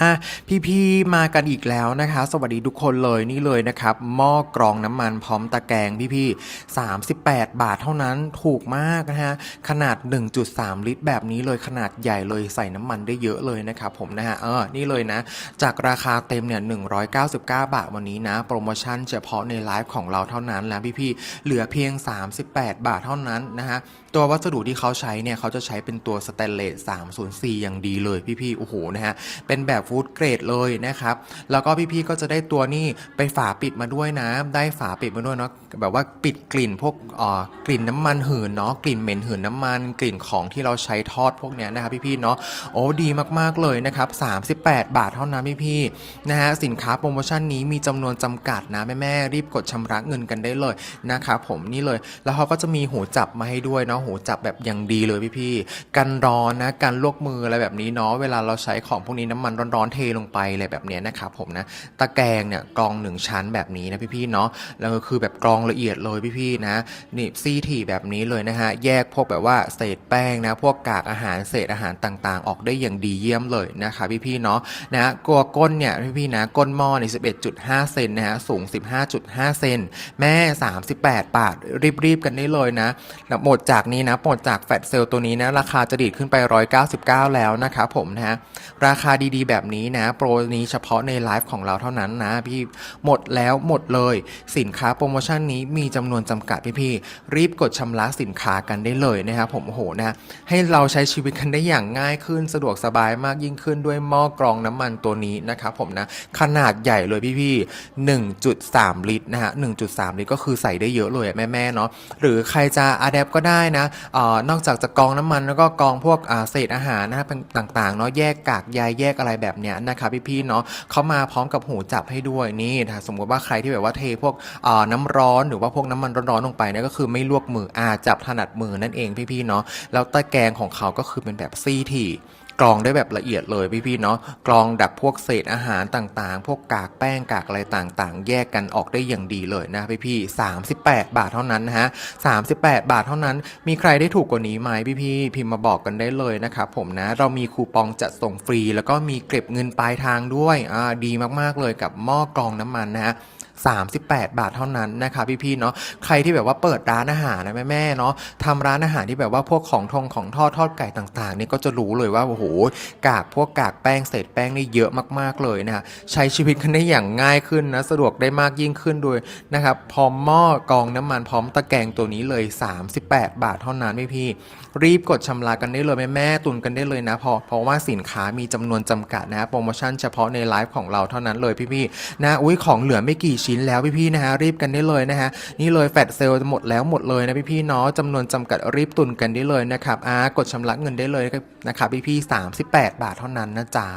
อะพี่ๆมากันอีกแล้วนะคะ สวัสดีทุกคนเลยนี่เลยนะครับหม้อกรองน้ำมันพร้อมตะแกรงพี่ๆ38 บาทเท่านั้นถูกมากนะฮะขนาด 1.3 ลิตร แบบนี้เลยขนาดใหญ่เลยใส่น้ำมันได้เยอะเลยนะครับผมนะฮะเออนี่เลยนะ จากราคาเต็มเนี่ย199 บาทวันนี้นะ โปรโมชั่นเฉพาะในไลฟ์ของเราเท่านั้นแล้วพี่ๆเหลือเพียง 38 บาทเท่านั้นนะฮะตัววัสดุที่เขาใช้เนี่ยเขาจะใช้เป็นตัวสแตนเลส304 อย่างดีเลยพี่ๆโอ้โหนะฮะเป็นแบบฟู้ดเกรดเลยนะครับ แล้วก็พี่ๆก็จะได้ตัวนี้ไปฝาปิดมาด้วยนะ ได้ฝาปิดมาด้วยเนาะแบบว่าปิดกลิ่นพวกเอ่อกลิ่นน้ำมันหืนเนาะกลิ่นเหม็นหืนน้ำมัน กลิ่นของที่เราใช้ทอดพวกเนี้ยนะครับพี่ๆเนาะโอ้ดีมากๆเลยนะครับ 38 บาทเท่านั้นพี่ๆนะฮะสินค้าโปรโมชั่นนี้มีจำนวนจำกัดนะแม่ๆรีบกดชำระเงินกันได้เลยนะครับผมนี่เลยแล้วเขาก็จะมีหูจับมาให้ด้วยเนาะหูจับแบบอย่างดีเลยพี่ๆกันร้อนนะกันลวกมืออะไรแบบนี้เนาะเวลาเราใช้ของพวกนี้น้ำมันร้อนๆเทลงไปอะไรแบบนี้นะครับผมนะตะแกรงเนี่ยกรองหนึ่งชั้นแบบนี้นะพี่ๆเนาะแล้วก็คือแบบกรองละเอียดเลยพี่ๆนะนี่ซีถี่แบบนี้เลยนะฮะแยกพวกแบบว่าเศษแป้งนะพวกกากอาหารเศษอาหารต่างๆ ออกได้อย่างดีเยี่ยมเลยนะคะพี่ๆเนาะนะตัวก้นเนี่ยพี่ๆนะก้นหม้อใน11.5 เซนนะฮะสูง 15.5 เซนแม่ 38 บาทรีบๆกันได้เลยนะหมดจากนี้นะหมดจากแฟตเซลตัวนี้นะราคาจะดีดขึ้นไป 199 แล้วนะครับผมนะฮะราคาดีๆแบบนี้นะ โปรนี้เฉพาะในไลฟ์ของเราเท่านั้นนะพี่หมดแล้วหมดเลย สินค้าโปรโมชั่นนี้มีจำนวนจำกัดพี่ๆรีบกดชำระสินค้ากันได้เลยนะครับผมโอ้โหนะให้เราใช้ชีวิตกันได้อย่างง่ายขึ้นสะดวกสบายมากยิ่งขึ้นด้วยหม้อกรองน้ำมันตัวนี้นะครับผมนะขนาดใหญ่เลยพี่ๆ1.3 ลิตรนะฮะ1.3 ลิตรก็คือใส่ได้เยอะเลยแม่ๆเนาะหรือใครจะอะแดปก็ได้นะเออนอกจากจะกรองน้ำมันแล้วก็กรองพวกเศษอาหารนะครับต่างๆเนาะแยกกากใยแยกอะไรแบบเนี้ยนะครับพี่ๆเนาะเขามาพร้อมกับหูจับให้ด้วยนี่ถ้าสมมติว่าใครที่แบบว่าเทพวกน้ำร้อนหรือว่าพวกน้ำมันร้อนๆลงไปเนี่ยก็คือไม่ลวกมืออาจับถนัดมือนั่นเองพี่ๆเนาะแล้วตะแกรงของเขาก็คือเป็นแบบซี่ถี่ กรองได้แบบละเอียดเลยพี่ๆเนาะกรองดักพวกเศษอาหารต่างๆ พวกกากแป้งกากอะไรต่างๆ แยกกันออกได้อย่างดีเลยนะพี่ๆ38 บาทเท่านั้นนะฮะ38 บาทเท่านั้น มีใครได้ถูกกว่านี้ไหมพี่ๆพิมพ์มาบอกกันได้เลยนะครับผมนะเรามีคูปองจัดส่งฟรี แล้วก็มีเก็บเงินปลายทางด้วยอ่าดีมากๆเลยกับหม้อกรองน้ำมันนะฮะ 38 บาทเท่านั้นนะคะพี่ๆเนาะใครที่แบบว่าเปิดร้านอาหารนะแม่ๆเนาะทำร้านอาหารที่แบบว่าพวกของทงของทอดทอดไก่ต่างๆนี่ก็จะรู้เลยว่าโอ้โหกากพวกกากแป้งเศษแป้งนี่เยอะมากๆเลยนะฮะใช้ชีวิตกันได้อย่างง่ายขึ้นนะสะดวกได้มากยิ่งขึ้นด้วยนะครับพร้อมหม้อกองน้ำมันพร้อมตะแกรงตัวนี้เลย 38 บาทเท่านั้นพี่ๆรีบกดชำระกันได้เลยแม่ๆตุนกันได้เลยนะเพราะเพราะว่าสินค้ามีจำนวนจำกัดนะฮะโปรโมชั่นเฉพาะในไลฟ์ของเราเท่านั้นเลยพี่ๆนะอุ้ยของเหลือไม่กี่ชิ้นแล้วพี่ๆนะฮะรีบกันได้เลยนะฮะนี่เลยแฟดเซลล์หมดแล้วหมดเลยนะพี่ๆเนาะจำนวนจำกัดรีบตุนกันได้เลยนะครับอ่ากดชำระเงินได้เลยนะครับพี่ๆ38 บาทเท่านั้นนะจ๊ะ